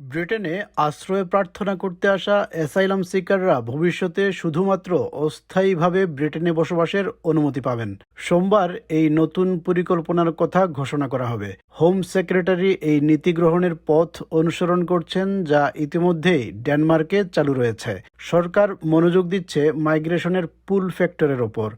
ব্রিটেনে আশ্রয় প্রার্থনা করতে আসা অ্যাসাইলাম সিকাররা ভবিষ্যতে শুধুমাত্র অস্থায়ীভাবে ব্রিটেনে বসবাসের অনুমতি পাবেন। সোমবার এই নতুন পরিকল্পনার কথা ঘোষণা করা হবে। হোম সেক্রেটারি এই নীতি গ্রহণের পথ অনুসরণ করছেন, যা ইতিমধ্যেই ডেনমার্কে চালু রয়েছে। সরকার মনোযোগ দিচ্ছে মাইগ্রেশনের পুল ফ্যাক্টরের ওপর।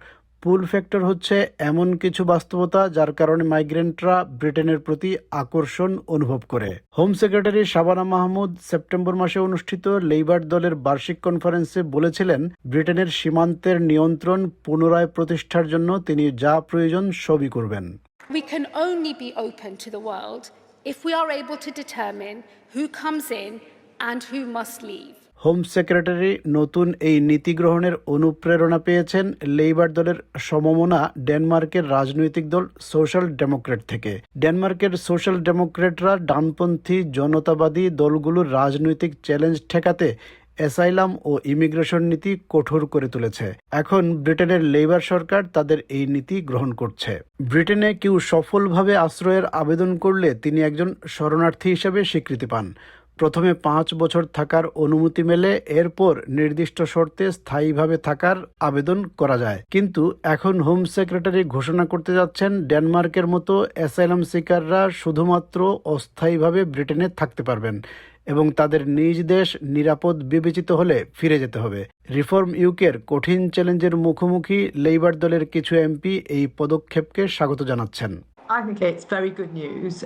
পুল ফ্যাক্টর হচ্ছে এমন কিছু বাস্তবতা যার কারণে মাইগ্রেন্টরা ব্রিটেনের প্রতি আকর্ষণ অনুভব করে home secretary Shabana Mahmood September মাসে অনুষ্ঠিত লেইবার দলের বার্ষিক কনফারেন্সে বলেছিলেন, ব্রিটেনের সীমান্তের নিয়ন্ত্রণ পুনরায় প্রতিষ্ঠার জন্য তিনি যা প্রয়োজন সবই করবেন We can only be open to the world if we are able to determine who comes in and who must leave. Home secretary নতুন এই নীতি গ্রহণের অনুপ্রেরণা পেয়েছেন লেইবার দলের সমমনা ডেনমার্কের রাজনৈতিক দল সোশ্যাল ডেমোক্রেট থেকে। ডেনমার্কের সোশ্যাল ডেমোক্রেটরা ডানপন্থী জনতাবাদী দলগুলোর রাজনৈতিক চ্যালেঞ্জ ঠেকাতে অ্যাসাইলাম ও ইমিগ্রেশন নীতি কঠোর করে তুলেছে। এখন ব্রিটেনের লেবার সরকার তাদের এই নীতি গ্রহণ করছে। ব্রিটেনে কেউ সফলভাবে আশ্রয়ের আবেদন করলে তিনি একজন শরণার্থী হিসেবে স্বীকৃতি পান। প্রথমে পাঁচ বছর থাকার অনুমতি মেলে, এরপর নির্দিষ্ট শর্তে স্থায়ীভাবে থাকার আবেদন করা যায়। কিন্তু এখন হোম সেক্রেটারি ঘোষণা করতে যাচ্ছেন, ডেনমার্কের মতো অ্যাসাইলাম সিকাররা শুধুমাত্র অস্থায়ীভাবে ব্রিটেনে থাকতে পারবেন এবং তাদের নিজ দেশ নিরাপদ বিবেচিত হলে ফিরে যেতে হবে। রিফর্ম ইউকের কঠিন চ্যালেঞ্জের মুখোমুখি লেইবার দলের কিছু এমপি এই পদক্ষেপকে স্বাগত জানাচ্ছেন। I think it's very good news.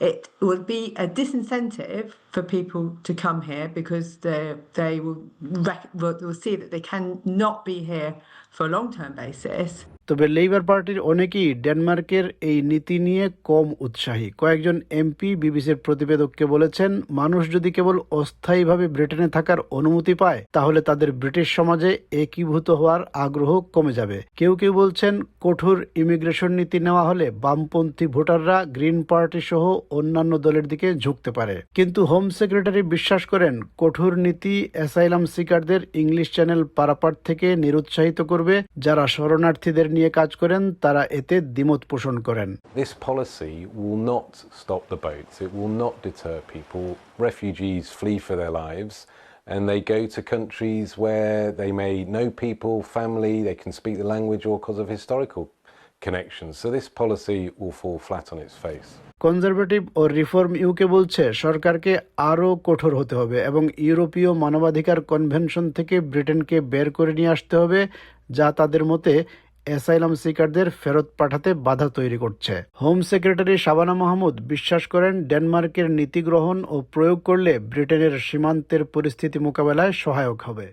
It will be a disincentive for people to come here because they they will, rec- will will see that they cannot be here for a long term basis. তবে লেইবার পার্টির অনেকেই ডেনমার্কের এই নীতি নিয়ে কম উৎসাহী। কয়েকজন MP বিবিসির প্রতিবেদককে বলেছেন, মানুষ যদি কেবল অস্থায়ীভাবে ব্রিটেনে থাকার অনুমতি পায়, তাহলে তাদের ব্রিটিশ সমাজে একীভূত হওয়ার আগ্রহ কমে যাবে। কেউ কেউ বলছেন, কঠোর ইমিগ্রেশন নীতি নেওয়া হলে বামপন্থী ভোটাররা গ্রিন পার্টি সহ অন্যান্য দলের দিকে ঝুঁকতে পারে। কিন্তু হোম সেক্রেটারি বিশ্বাস করেন, কঠোর নীতি অ্যাসাইলাম সিকারদের ইংলিশ চ্যানেল পারাপার থেকে নিরুৎসাহিত করবে, যারা শরণার্থীদের নিয়ে কাজ করেন তারা এতে দ্বিমত পোষণ করেন This policy will not stop the boats. It will not deter people. Refugees flee for their lives and they go to countries where they may know people, family, they can speak the language or because of historical connections. So this policy will fall flat on its face. Conservative O reform UK বলছে সরকারকে আরও কঠোর হতে হবে এবং ইউরোপীয় মানবাধিকার convention থেকে ব্রিটেনকে বের করে নিয়ে আসতে হবে যা তাদের মতে অ্যাসাইলাম সিকারদের ফেরত পাঠাতে বাধা তৈরি করছে। হোম সেক্রেটারি শাবানা মাহমুদ বিশ্বাস করেন, ডেনমার্কের নীতি গ্রহণ ও প্রয়োগ করলে ব্রিটেনের সীমান্তের পরিস্থিতি মোকাবেলায় সহায়ক হবে।